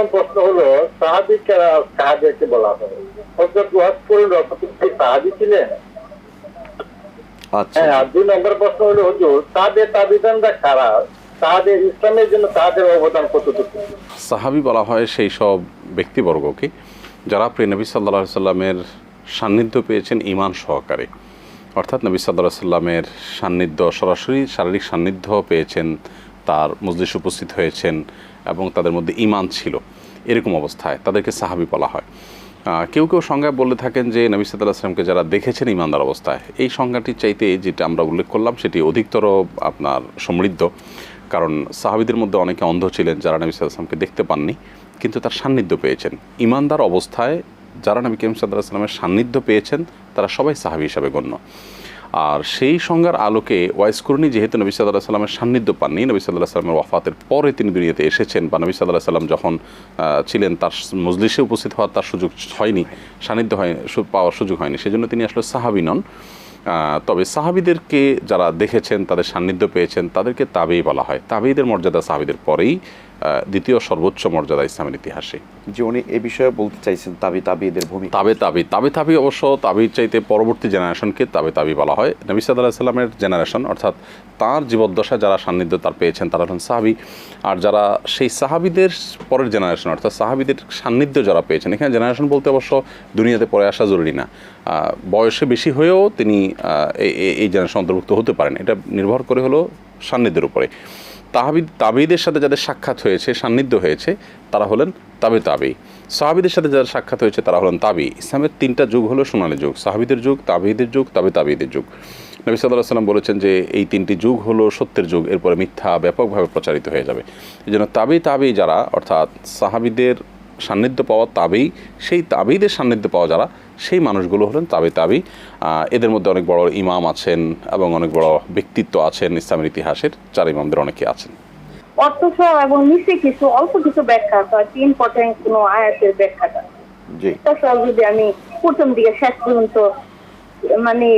প্রথম প্রশ্ন হলো সাহাবি সাহাবিকে বলা হয়? হজরত সাহাবি ছিলেন? আচ্ছা। হ্যাঁ আর দুই নম্বর প্রশ্ন হলো হুজুর তাদের তাবিদানরা কারা? তাদের ইসলামের জন্য তাদের অবদান কতটুকু? সাহাবি বলা হয় সেই সব ব্যক্তিবর্গকে যারা প্রিয় নবী সাল্লা সাল্লামের সান্নিধ্য পেয়েছেন ইমান সহকারে। অর্থাৎ নবী সাল্লাহ সাল্লামের সান্নিধ্য সরাসরি শারীরিক সান্নিধ্য পেয়েছেন তার মজলিস উপস্থিত হয়েছেন এবং তাদের মধ্যে ইমান ছিল। এরকম অবস্থায় তাদেরকে সাহাবি বলা হয়। কেউ কেউ সংজ্ঞা বলে থাকেন যে নবী সাল্লাহ আসলামকে যারা দেখেছেন ইমানদার অবস্থায়, এই সংজ্ঞাটির চাইতে যেটা আমরা উল্লেখ করলাম সেটি অধিকতর আপনার সমৃদ্ধ। কারণ সাহাবিদের মধ্যে অনেকে অন্ধ ছিলেন যারা নবী সাল্লাহ আসলামকে দেখতে পাননি, কিন্তু তার সান্নিধ্য পেয়েছেন। ইমানদার অবস্থায় যারা নবী করিম সাল্লাহ সাল্লামের সান্নিধ্য পেয়েছেন, তারা সবাই সাহাবি হিসাবে গণ্য। আর সেই সংজ্ঞার আলোকে ওয়াইসকর্ণী যেহেতু নবী সাল্লাহ সাল্লামের সান্নিধ্য পাননি, নবী সাল্লাহ সাল্লামের ওয়াফাতের পরে তিনি দুনিয়াতে এসেছেন বা নবী সাল্লাহ সাল্লাম যখন ছিলেন তার মজলিসে উপস্থিত হওয়ার তার সুযোগ হয়নি, সান্নিধ্য হয় পাওয়ার সুযোগ হয়নি, সেজন্য তিনি আসলে সাহাবি নন। তবে সাহাবিদেরকে যারা দেখেছেন, তাদের সান্নিধ্য পেয়েছেন, তাদেরকে তাবেই বলা হয়। তাবেইদের মর্যাদা সাহাবিদের পরেই। দ্বিতীয় সর্বোচ্চ মর্যাদা ইসলামের ইতিহাসে। যে উনি এ বিষয়ে বলতে চাইছেন তাবি তাবিদের ভূমিকা তাবে তাবি তাবে তাবি অবশ্য তাবির চাইতে পরবর্তী জেনারেশনকে তাবে তাবি বলা হয়। নবী সাল্লাহ সাল্লামের জেনারেশন অর্থাৎ তার জীবদ্দশায় যারা সান্নিধ্য তার পেয়েছেন তারা হলেন সাহাবি। আর যারা সেই সাহাবিদের পরের জেনারেশন অর্থাৎ সাহাবিদের সান্নিধ্য যারা পেয়েছেন এখানে জেনারেশন বলতে অবশ্য দুনিয়াতে পরে আসা জরুরি না। বয়সে বেশি হয়েও তিনি এই জেনারেশন অন্তর্ভুক্ত হতে পারেন। এটা নির্ভর করে হলো সান্নিধ্যের উপরে। তাহাবি, তাবিদের সাথে যাদের সাক্ষাৎ হয়েছে, সান্নিধ্য হয়েছে, তারা হলেন তাবে তাবি। সাহাবিদের সাথে যারা সাক্ষাৎ হয়েছে, তারা হলেন তাবি। ইসলামের তিনটা যুগ হলো সোনালি যুগ, সাহাবিদের যুগ, তাবিদের যুগ, তাবে তাবিদের যুগ। নবী সাল্লাহ সাল্লাম বলেছেন যে, এই তিনটি যুগ হলো সত্যের যুগ, এরপরে মিথ্যা ব্যাপকভাবে প্রচারিত হয়ে যাবে। এই জন্য তাবি তাবি যারা, অর্থাৎ সাহাবিদের সান্নিধ্য পাওয়া তাবেই, সেই তাবেইদের সান্নিধ্য পাওয়া যারা সেই মানুষগুলো হলেন তাবে তাবি। এদের মধ্যে অনেক বড় ইমাম আছেন এবং অনেক বড় ব্যক্তিত্ব আছেন ইসলামের ইতিহাসের চার ইমামদের অনেকে আছেন। অর্থ সহ এবং নিচে কিছু অল্প কিছু ব্যাখ্যা কয়েকটি ইম্পর্টেন্ট কোনো আয়াতের ব্যাখ্যাটা যদি আমি প্রথম দিকে শেষ পর্যন্ত মানে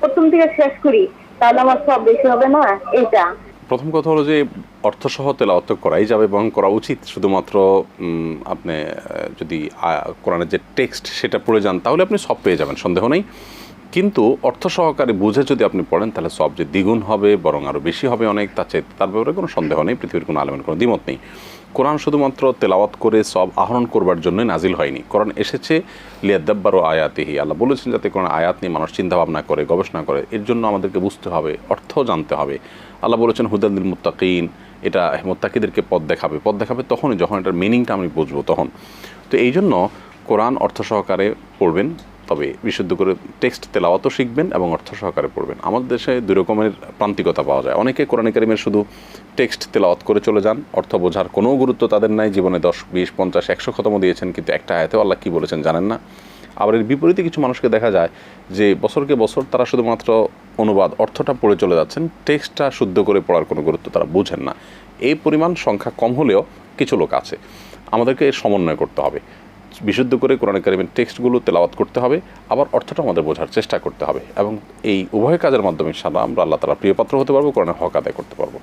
প্রথম দিকে শেষ করি তাহলে আমার সব বেশি হবে না? এটা প্রথম কথা হলো যে অর্থসহ তেলাওয়াত করাই যাবে এবং করা উচিত। শুধুমাত্র আপনি যদি কোরআনের যে টেক্সট সেটা পড়ে যান, তাহলে আপনি সব পেয়ে যাবেন, সন্দেহ নেই। কিন্তু অর্থ সহকারে বুঝে যদি আপনি পড়েন, তাহলে সব যে দ্বিগুণ হবে, বরং আরও বেশি হবে অনেক তা চেয়ে তার ব্যাপারে কোনো সন্দেহ নেই, পৃথিবীর কোনো আলমের কোনো দ্বিমত নেই। কোরআন শুধুমাত্র তেলাওয়াত করে সব আহরণ করবার জন্যই নাজিল হয়নি। কোরআন এসেছে লিয়াদ্দাব্বারও আয়াতিহি, আল্লাহ বলেছেন যাতে কোনো আয়াত নিয়ে মানুষ চিন্তা ভাবনা করে, গবেষণা করে, এর জন্য আমাদেরকে বুঝতে হবে, অর্থ জানতে হবে। আল্লাহ বলেছেন হুদাদিল মুত্তাকিন এটা মোত্তাকিদেরকে পথ দেখাবে। পথ দেখাবে তখনই যখন এটার মিনিংটা আমি বুঝব, তখন। তো এই জন্য কোরআন অর্থ সহকারে পড়বেন, তবে বিশুদ্ধ করে টেক্সট তেলাওয়াতও শিখবেন এবং অর্থ সহকারে পড়বেন। আমাদের দেশে দুই রকমের প্রান্তিকতা পাওয়া যায়। অনেকে কোরআন কারিমের শুধু টেক্সট তেলাওয়াত করে চলে যান, অর্থ বোঝার কোনো গুরুত্ব তাদের নাই। জীবনে দশ, বিশ, পঞ্চাশ, একশো খতম দিয়েছেন, কিন্তু একটা আয়াতেও আল্লাহ কী বলেছেন জানেন না? আবার এর বিপরীতে কিছু মানুষকে দেখা যায় যে বছরকে বছর তারা শুধুমাত্র অনুবাদ, অর্থটা পড়ে চলে যাচ্ছেন, টেক্সটটা শুদ্ধ করে পড়ার কোনো গুরুত্ব তারা বুঝেন না। এই পরিমাণ সংখ্যা কম হলেও কিছু লোক আছে। আমাদেরকে এর সমন্বয় করতে হবে। বিশুদ্ধ করে কোরআন কারিমের টেক্সটগুলো তেলাওয়াত করতে হবে, আবার অর্থটা আমাদের বোঝার চেষ্টা করতে হবে এবং এই উভয় কাজের মাধ্যমে ইনশাআল্লাহ আমরা আল্লাহ তালা প্রিয়পাত্র হতে পারব, কোরআনের হক আদায় করতে পারব।